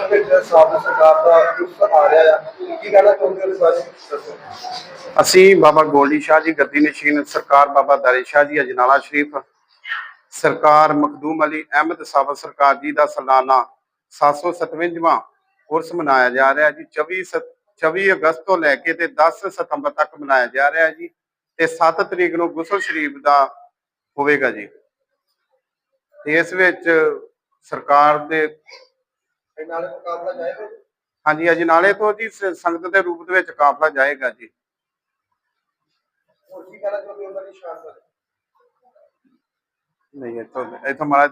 ਜਿਹੜੇ ਸਾਬਕਾ ਸਰਕਾਰ ਦਾ ਰੁਖ ਆ ਰਿਹਾ ਆ, ਕੀ ਕਹਿਣਾ ਚਾਹੁੰਦੇ ਹੋ ਇਸ ਅਸੀਂ ਬਾਬਾ ਗੋਲਡੀ ਸ਼ਾਹ ਜੀ, ਗੱਦੀ ਨਸ਼ੀਨ ਸਰਕਾਰ ਬਾਬਾ ਦਾਰੇ ਸ਼ਾਹ ਜੀ, ਅਜਨਾਲਾ ਸ਼ਰੀਫ, ਸਰਕਾਰ ਮਖਦੂਮ ਅਲੀ ਅਹਿਮਦ ਸਾਬਤ ਸਰਕਾਰ ਜੀ ਦਾ ਸਾਲਾਨਾ 757ਵਾਂ ਉਰਸ ਮਨਾਇਆ ਜਾ ਰਿਹਾ ਜੀ। 24 24 ਅਗਸਤ ਤੋਂ ਲੈ ਕੇ ਤੇ 10 ਸਤੰਬਰ ਤੱਕ ਮਨਾਇਆ ਜਾ ਰਿਹਾ ਜੀ ਤੇ 7 ਤਰੀਕ ਨੂੰ ਗੁਸਲ ਸ਼ਰੀਫ ਦਾ ਹੋਵੇਗਾ ਜੀ। ਇਸ ਵਿੱਚ ਸਰਕਾਰ ਦੇ ਨਾਲੇ ਮੁਕਾਬਲਾ ਜਾਏਗਾ? ਹਾਂਜੀ ਅਜਨਾਲੇ ਤੋਂ ਜੀ ਸ- ਸੰਗਤ ਦੇ ਰੂਪ ਦੇ ਵਿੱਚ ਕਾਫਲਾ ਜਾਏਗਾ ਜੀ। ਹੋਰ ਕੀ ਕਹਿਣਾ ਚਾਹੁੰਦੇ ਹੋ ਉਹਨਾਂ ਦੀ ਸ਼ਾਨ ਬਾਰੇ? ਨਹੀਂ ਇੱਥੋਂ ਇੱਥੋਂ ਮਾੜਾ